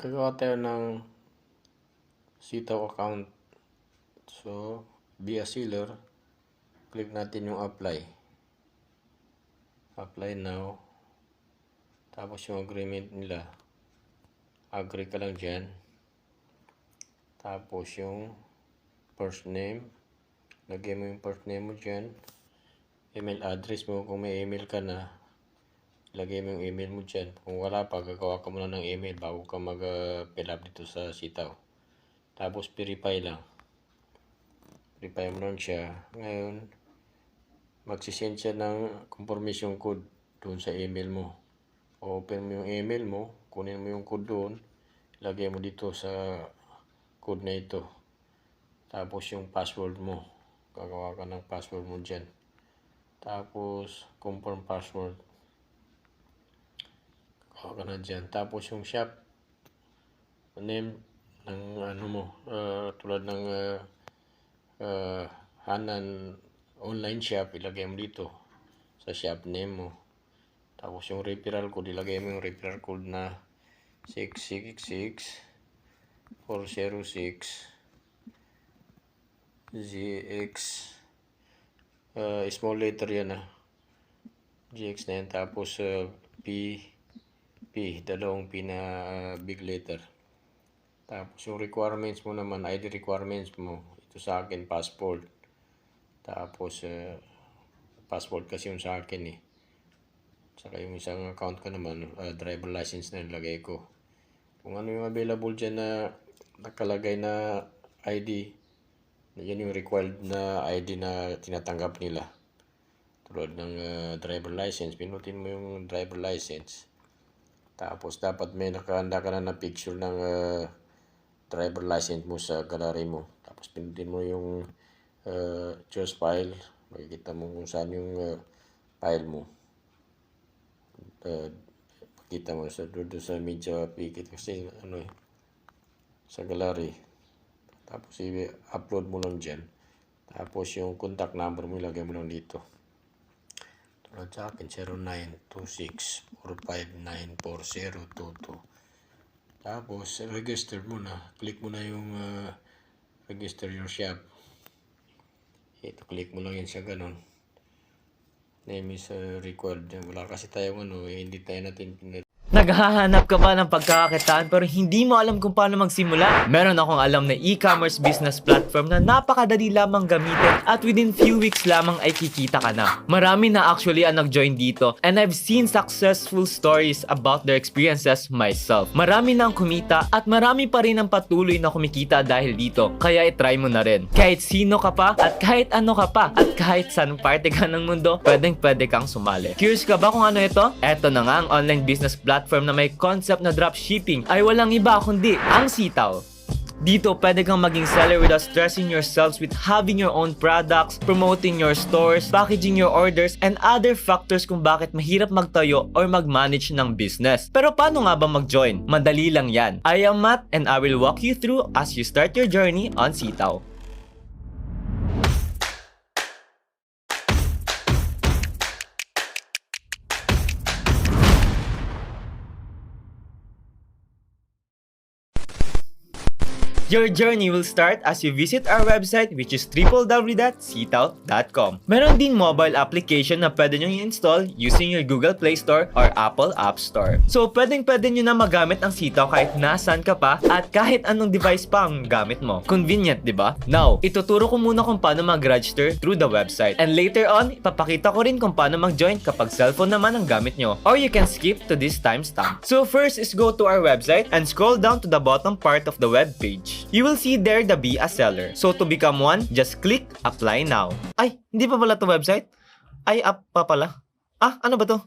gagawa tayo ng sitaw account. So, be a seller, click natin yung apply. Apply now. Tapos yung agreement nila. Agree ka lang dyan. Tapos yung first name. Lagay mo yung first name mo dyan. Email address mo kung may email ka na. Lagay mo yung email mo dyan. Kung wala pa, gagawa ka muna ng email bago ka mag-fill up dito sa sitaw. Tapos verify lang. Verify mo lang siya. Ngayon, magsisend siya ng confirmation code doon sa email mo. Open mo yung email mo, kunin mo yung code doon, lagay mo dito sa code na ito. Tapos yung password mo. Gagawa ka ng password mo dyan. Tapos, confirm password. Gagawa ka na dyan. Tapos yung shop name ng ano mo, ah, tulad ng ah, ah, Hanan online shop, ilagay mo dito sa shop name mo. Tapos yung referral code, ilagay mo yung referral code na 666 406 ZX uh, small letter yan ah GX na yan tapos uh, P P dalawang P na big letter tapos yung requirements mo naman ID requirements mo ito sa akin passport tapos uh, passport kasi yung sa akin eh saka yung isang account ko naman uh, driver license na nilagay ko kung ano yung available dyan na nakalagay na ID yan yung required na ID na tinatanggap nila. Tulad ng uh, driver license, pinutin mo yung driver license. Tapos dapat may nakahanda ka na na picture ng uh, driver license mo sa gallery mo. Tapos pinutin mo yung uh, choose file. Makikita mo kung saan yung uh, file mo. Uh, makita mo sa doon sa media pikit kasi ano eh sa gallery. Tapos i-upload mo lang dyan. Tapos yung contact number mo ilagay mo lang dito. Tulad sa akin, 0926-459-4022. Tapos, register mo na. Click mo na yung uh, register your shop. Ito, click mo lang yan siya ganun. Name is uh, required. Wala kasi tayong ano, eh, hindi tayo natin Naghahanap ka ba ng pagkakakitaan pero hindi mo alam kung paano magsimula? Meron akong alam na e-commerce business platform na napakadali lamang gamitin at within few weeks lamang ay kikita ka na. Marami na actually ang nag-join dito and I've seen successful stories about their experiences myself. Marami na ang kumita at marami pa rin ang patuloy na kumikita dahil dito. Kaya itry mo na rin. Kahit sino ka pa at kahit ano ka pa at kahit saan parte ka ng mundo, pwedeng pwede kang sumali. Curious ka ba kung ano ito? Eto na nga ang online business platform na may concept na dropshipping ay walang iba kundi ang sitaw. Dito, pwede kang maging seller without stressing yourselves with having your own products, promoting your stores, packaging your orders, and other factors kung bakit mahirap magtayo or mag-manage ng business. Pero paano nga ba mag-join? Madali lang yan. I am Matt and I will walk you through as you start your journey on Sitaw. Your journey will start as you visit our website which is www.sitaw.com. Meron din mobile application na pwede nyo i-install using your Google Play Store or Apple App Store. So pwedeng pwede nyo na magamit ang Sitaw kahit nasan ka pa at kahit anong device pa ang gamit mo. Convenient, di ba? Now, ituturo ko muna kung paano mag-register through the website. And later on, ipapakita ko rin kung paano mag-join kapag cellphone naman ang gamit nyo. Or you can skip to this timestamp. So first is go to our website and scroll down to the bottom part of the web page. You will see there the be a seller. So to become one, just click apply now. Ay, hindi pa pala to website? Ay, up pa pala. Ah, ano ba to?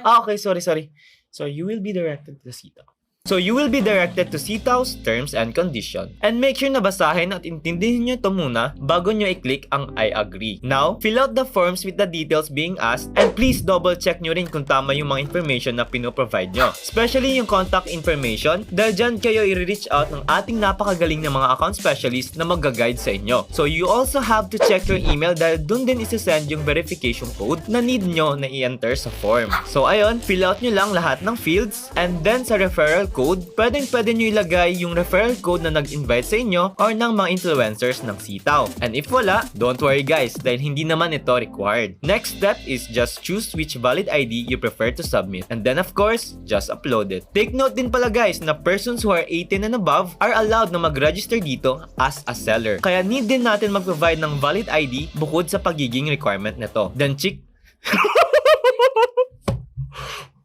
Ah, okay, sorry, sorry. So you will be directed to the Sitaw. So you will be directed to Sitaw's terms and condition. And make sure na basahin at intindihin nyo ito muna bago nyo i-click ang I agree. Now, fill out the forms with the details being asked and please double check nyo rin kung tama yung mga information na pinoprovide nyo. Especially yung contact information dahil dyan kayo i-reach out ng ating napakagaling na mga account specialist na mag-guide sa inyo. So you also have to check your email dahil dun din isi-send yung verification code na need nyo na i-enter sa form. So ayun, fill out nyo lang lahat ng fields and then sa referral code, pwedeng pwede nyo ilagay yung referral code na nag-invite sa inyo or ng mga influencers ng sitaw. And if wala, don't worry guys dahil hindi naman ito required. Next step is just choose which valid ID you prefer to submit. And then of course, just upload it. Take note din pala guys na persons who are 18 and above are allowed na mag-register dito as a seller. Kaya need din natin mag-provide ng valid ID bukod sa pagiging requirement nito. Then check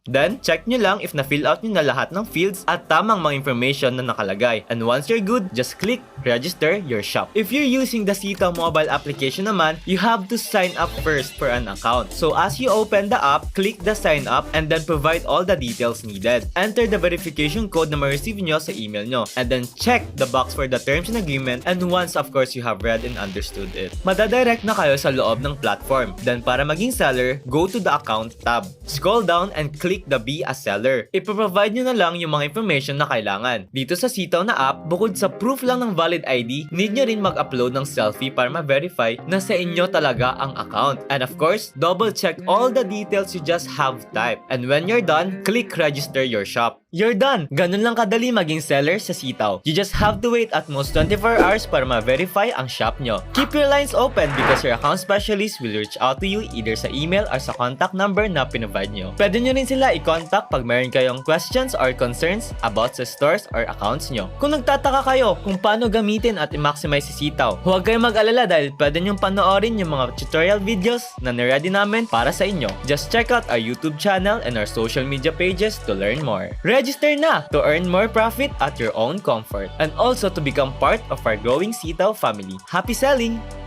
Then, check nyo lang if na-fill out nyo na lahat ng fields at tamang mga information na nakalagay. And once you're good, just click register your shop. If you're using the Sitaw mobile application naman, you have to sign up first for an account. So as you open the app, click the sign up and then provide all the details needed. Enter the verification code na ma-receive nyo sa email nyo. And then check the box for the terms and agreement and once of course you have read and understood it. Madadirect na kayo sa loob ng platform. Then para maging seller, go to the account tab. Scroll down and click the be a seller. Ipoprovide nyo na lang yung mga information na kailangan. Dito sa Sitaw na app, bukod sa proof lang ng valid ID, need nyo rin mag-upload ng selfie para ma-verify na sa inyo talaga ang account. And of course, double check all the details you just have typed. And when you're done, click register your shop. You're done! Ganun lang kadali maging seller sa Sitaw. You just have to wait at most 24 hours para ma-verify ang shop nyo. Keep your lines open because your account specialist will reach out to you either sa email or sa contact number na pinrovide nyo. Pwede nyo rin sila i-contact pag mayroon kayong questions or concerns about sa stores or accounts nyo. Kung nagtataka kayo kung paano gamitin at i-maximize si Sitaw, huwag kayong mag-alala dahil pwede nyong panoorin yung mga tutorial videos na niready namin para sa inyo. Just check out our YouTube channel and our social media pages to learn more. Register na to earn more profit at your own comfort and also to become part of our growing Sitaw family. Happy selling!